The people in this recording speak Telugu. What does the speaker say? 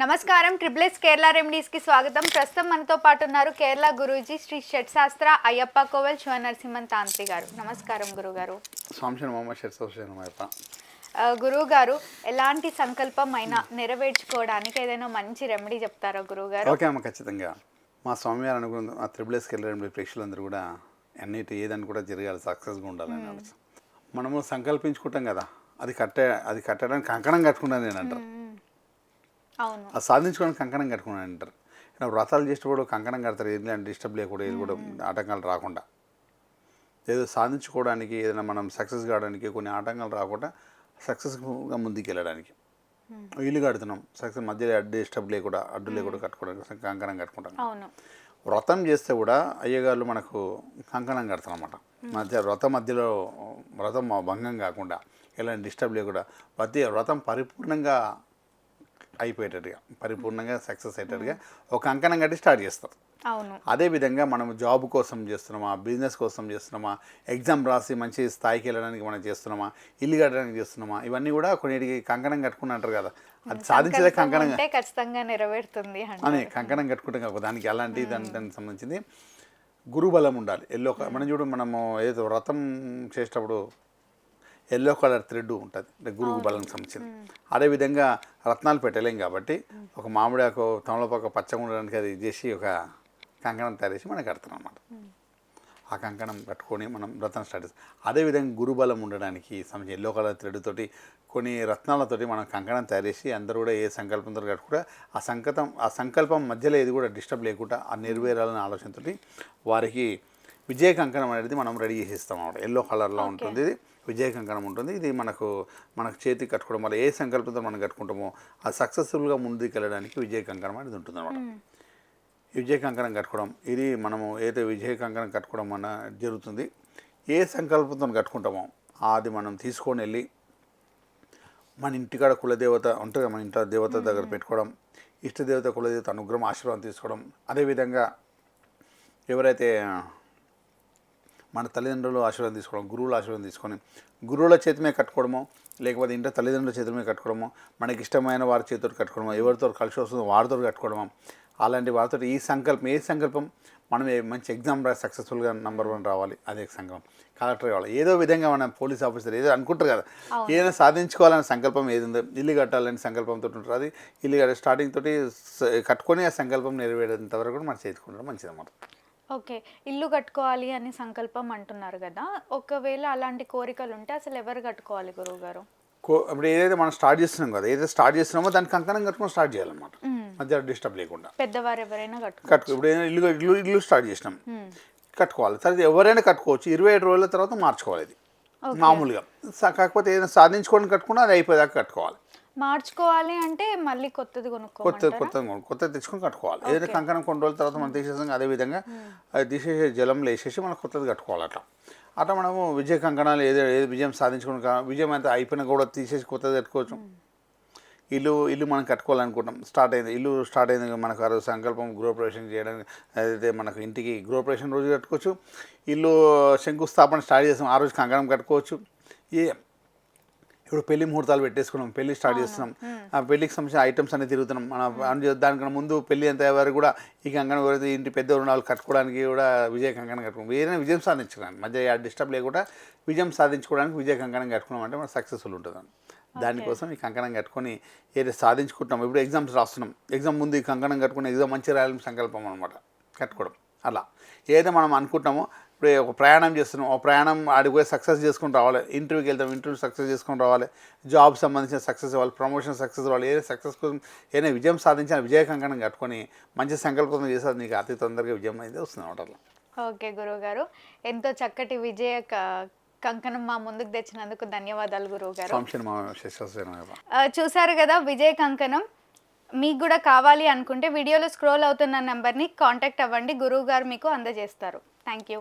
నమస్కారం. ట్రిపుల్ఎస్ కేరళ రెమెడీస్కి స్వాగతం. ప్రస్తుతం మనతో పాటు ఉన్నారు కేరళ గురూజీ శ్రీ షట్శాస్త్ర అయ్యప్ప కోవెల్ శివ నరసింహన్ తాంత్రి గారు. నమస్కారం గురుగారు. గురువు గారు ఎలాంటి సంకల్పం అయినా నెరవేర్చుకోవడానికి ఏదైనా మంచి రెమెడీ చెప్తారా గురువు గారు ఓకే అమ్మ ఖచ్చితంగా. మా స్వామివారు అనుకున్న ఆ త్రిబుల్ఎస్కి వెళ్ళడం ప్రేక్షకులందరూ కూడా అన్నిటి ఏదని కూడా జరగాలి సక్సెస్గా ఉండాలని మనము సంకల్పించుకుంటాం కదా. అది కట్టే అది కట్టడానికి కంకణం కట్టుకున్నాను నేను అంటారు. అది సాధించుకోవడానికి కంకణం కట్టుకున్నాను అంటారు. వ్రతాలు చేసేటప్పుడు కంకణం కడతారు. ఏది డిస్టర్బ్ లేకుండా ఏది కూడా ఆటంకాలు రాకుండా. ఏదో సాధించుకోవడానికి ఏదైనా మనం సక్సెస్ కావడానికి కొన్ని ఆటంకాలు రాకుండా సక్సెస్గా ముందుకు వెళ్ళడానికి ఇల్లు కడుతున్నాం. సక్సెస్ మధ్యలో అడ్డు డిస్టర్బ్ లేకుండా అడ్డు లేకుండా కట్టుకోవడానికి కంకణం కట్టుకుంటాం. వ్రతం చేస్తే కూడా అయ్యగారు మనకు కంకణం కడతారు అనమాట మధ్య వ్రతం మధ్యలో వ్రతం భంగం కాకుండా ఎలాంటి డిస్టర్బ్ లేకుండా ప్రతి వ్రతం పరిపూర్ణంగా అయిపోయేటట్టుగా పరిపూర్ణంగా సక్సెస్ అయ్యేటట్టుగా ఒక కంకణం కట్టి స్టార్ట్ చేస్తారు అవును. అదేవిధంగా మనం జాబ్ కోసం చేస్తున్నామా బిజినెస్ కోసం చేస్తున్నామా ఎగ్జామ్ రాసి మంచి స్థాయికి వెళ్ళడానికి మనం చేస్తున్నామా ఇల్లు కట్టడానికి చేస్తున్నామా ఇవన్నీ కూడా కొన్నిటికి కంకణం కట్టుకుని అంటారు కదా. అది సాధించేదే సంకల్పం కంకణం. ఖచ్చితంగా నెరవేరుతుంది అని కంకణం కట్టుకుంటాం కదా దానికి అలాంటి దాని దానికి సంబంధించింది? గురుబలం ఉండాలి. ఎల్లో మనం చూడు మనము ఏదో వ్రతం చేసేటప్పుడు ఎల్లో కలర్ థ్రెడ్ ఉంటుంది. అంటే గురువు బలం సంబంధించింది అదేవిధంగా రత్నాలు పెట్టలేం కాబట్టి ఒక మామిడాకు తమలపాకు పచ్చగా ఉండడానికి అది చేసి ఒక కంకణం తయారు చేసి మనకి కడతాం అనమాట ఆ కంకణం కట్టుకొని మనం వ్రతం స్టార్ట్ చేస్తాం. అదేవిధంగా గురుబలం ఉండడానికి సంబంధించి ఎల్లో కలర్ థ్రెడ్ తోటి కొన్ని రత్నాలతోటి మనం కంకణం తయారు చేసి అందరూ కూడా ఏ సంకల్పంతో కట్టుకుంటే ఆ సంకల్పం ఆ సంకల్పం మధ్యలో ఏది కూడా డిస్టర్బ్ లేకుండా ఆ నెరవేరాలనే ఆలోచనతోటి వారికి విజయ కంకణం అనేది మనం రెడీ చేసిస్తాం ఎల్లో కలర్లో ఉంటుంది ఇది విజయ కంకణం ఉంటుంది. ఇది మనకు మనకు చేతికి కట్టుకోవడం వల్ల ఏ సంకల్పంతో మనం కట్టుకుంటామో ఆ సక్సెస్ఫుల్గా ముందుకు వెళ్ళడానికి విజయ కంకణం అనేది ఉంటుంది ఈ విజయ కంకణం కట్టుకోవడం ఇది మనము ఏదైతే విజయ కంకణం కట్టుకోవడం మన జరుగుతుంది ఏ సంకల్పంతో కట్టుకుంటామో అది మనం తీసుకొని వెళ్ళి మన ఇంటికాడ కులదేవత ఉంటుంది మన ఇంట్లో దేవత దగ్గర పెట్టుకోవడం ఇష్టదేవత కులదేవత అనుగ్రహం ఆశీర్వాదం తీసుకోవడం అదేవిధంగా ఎవరైతే మన తల్లిదండ్రులు ఆశీర్వాదం తీసుకోవడం గురువుల ఆశీర్వాదం తీసుకొని గురువుల చేతి మీద కట్టుకోవడమో లేకపోతే ఇంట్లో తల్లిదండ్రుల చేతుల మీద కట్టుకోవడమో మనకి ఇష్టమైన వారి చేతితో కట్టుకోవడమో ఎవరితో కలిసి వస్తుందో వారితో కట్టుకోవడమో అలాంటి వారితో ఈ సంకల్పం ఏ సంకల్పం మనం ఏ మంచి ఎగ్జామ్ రాసి సక్సెస్ఫుల్గా నెంబర్ వన్ రావాలి అదే సంకల్పం. కలెక్టర్ కావాలి. ఏదో విధంగా మన పోలీస్ ఆఫీసర్ ఏదో అనుకుంటారు కదా. ఏదైనా సాధించుకోవాలనే సంకల్పం ఏది ఉందో ఇల్లు కట్టాలని సంకల్పంతో ఉంటుంది. అది ఇల్లు కట్ట స్టార్టింగ్ తోటి కట్టుకొని ఆ సంకల్పం నెరవేరేంత వరకు కూడా మనం చేసుకుంటాం మంచిది అన్నమాట. ఓకే. ఇల్లు కట్టుకోవాలి అని సంకల్పం అంటున్నారు కదా. ఒకవేళ అలాంటి కోరికలు ఉంటే అసలు ఎవరు కట్టుకోవాలి గురువు గారు కో ఇప్పుడు ఏదైతే మనం స్టార్ట్ చేస్తున్నాం కదా ఏదైతే స్టార్ట్ చేస్తున్నామో దానికి కంకణం కట్టుకొని స్టార్ట్ చేయాలన్నమాట. మధ్య డిస్టర్బ్ లేకుండా. పెద్దవారు ఎవరైనా కట్టుకో ఇప్పుడు ఏదైనా ఇల్లు ఇల్లు ఇల్లు స్టార్ట్ చేసినాం. కట్టుకోవాలి. తర్వాత ఎవరైనా కట్టుకోవచ్చు. ఇరవై ఏడు రోజుల తర్వాత మార్చుకోవాలి ఇది మామూలుగా. కాకపోతే ఏదైనా సాధించుకొని కట్టుకున్నా అది అయిపోయేదాకా కట్టుకోవాలి. మార్చుకోవాలి అంటే మళ్ళీ కొత్తది కొత్త కొనుక్కోమంటారా కొత్త కొత్త తెచ్చుకొని కట్టుకోవాలి. ఏదైనా కంకణం కొన్ని రోజుల తర్వాత మనం తీసేసాం అదే విధంగా అది తీసేసి జలంలో వేసేసి మనం కొత్తది కట్టుకోవాలి అట్లా. అట్లా మనము విజయ కంకణాలు ఏదో ఏది విజయం సాధించుకుని కా- విజయం అంతా అయిపోయినా కూడా తీసేసి కొత్తది కట్టుకోవచ్చు. ఇల్లు ఇల్లు మనం కట్టుకోవాలనుకుంటాం స్టార్ట్ అయింది ఇల్లు స్టార్ట్ అయింది మనకు ఆ రోజు సంకల్పం గృహప్రవేశం చేయడానికి అదైతే మనకు ఇంటికి గృహప్రవేశం రోజు కట్టుకోవచ్చు. ఇల్లు శంకుస్థాపన స్టార్ట్ చేస్తాం ఆ రోజు కంకణం కట్టుకోవచ్చు. ఏ ఇప్పుడు పెళ్ళి ముహూర్తాలు పెట్టేసుకున్నాం పెళ్ళి స్టార్ట్ చేస్తున్నాం. ఆ పెళ్ళికి సంబంధించిన ఐటమ్స్ అన్ని తిరుగుతున్నాం. మన దానికన్నా ముందు పెళ్ళి అంత వరకు కూడా ఈ కంకణం ఎవరైతే ఇంటి పెద్ద రుణాలు కట్టుకోవడానికి కూడా విజయ కంకణం కట్టుకున్నాం. ఏదైనా విజయం సాధించడానికి? మధ్య డిస్టర్బ్ లేకుండా విజయం సాధించుకోవడానికి విజయ కంకణం కట్టుకున్నాం అంటే మనకు సక్సెస్ఫుల్ ఉంటుంది దానికోసం ఈ కంకణం కట్టుకొని ఏదైతే సాధించుకుంటున్నాం ఇప్పుడు ఎగ్జామ్స్ రాస్తున్నాం. ఎగ్జామ్ ముందు ఈ కంకణం కట్టుకుని ఎగ్జామ్ మంచి రాయాలని సంకల్పం అనమాట కట్టుకోవడం. అలా. ఏదైతే మనం అనుకుంటామో ఇప్పుడు ఒక ప్రయాణం చేస్తున్నాం. ఒక ప్రయాణం ఆడికి పోయి సక్సెస్ చేసుకుని రావాలి. ఇంటర్వ్యూకి వెళ్తాం ఇంటర్వ్యూ సక్సెస్ చేసుకుని రావాలి. జాబ్ సంబంధించిన సక్సెస్ అవ్వాలి ప్రమోషన్ సక్సెస్ అవ్వాలి. ఏదైనా సక్సెస్ కోసం ఏదైనా విజయం సాధించిన విజయ కంకణం కట్టుకొని మంచి సంకల్పం చేసేది నీకు అతి తొందరగా విజయం అయితే వస్తుంది అనమాట ఓకే గురువు గారు ఎంతో చక్కటి విజయ కంకణం మా ముందుకు తెచ్చినందుకు ధన్యవాదాలు గురువు గారు ఆ, చూసారు కదా విజయ కంకణం. మీకు కూడా కావాలి అనుకుంటే వీడియోలో స్క్రోల్ అవుతున్న నెంబర్ని కాంటాక్ట్ అవ్వండి. గురువు గారు మీకు అందజేస్తారు. Thank you